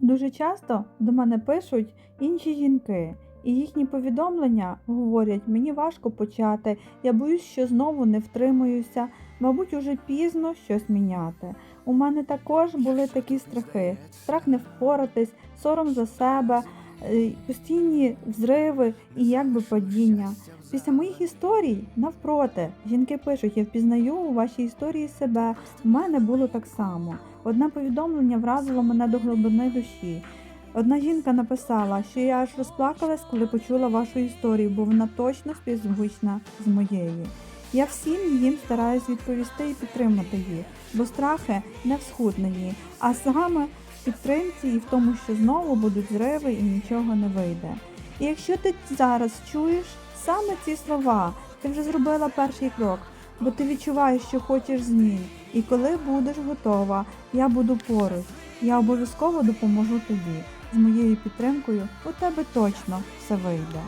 Дуже часто до мене пишуть інші жінки, і їхні повідомлення говорять: мені важко почати, я боюсь, що знову не втримуюся, мабуть, уже пізно щось міняти. У мене також були такі страхи: страх не впоратись, сором за себе, е, постійні взриви і якби падіння. Після моїх історій, навпроти, жінки пишуть, я впізнаю у вашій історії себе. У мене було так само. Одне повідомлення вразило мене до глибини душі. Одна жінка написала, що я аж розплакалась, коли почула вашу історію, бо вона точно співзвучна з моєю. Я всім їм стараюсь відповісти і підтримати їх, бо страхи не в схудненні, а саме в підтримці і в тому, що знову будуть зриви і нічого не вийде. І якщо ти зараз чуєш саме ці слова, ти вже зробила перший крок, бо ти відчуваєш, що хочеш змін. І коли будеш готова, я буду поруч. Я обов'язково допоможу тобі. З моєю підтримкою у тебе точно все вийде.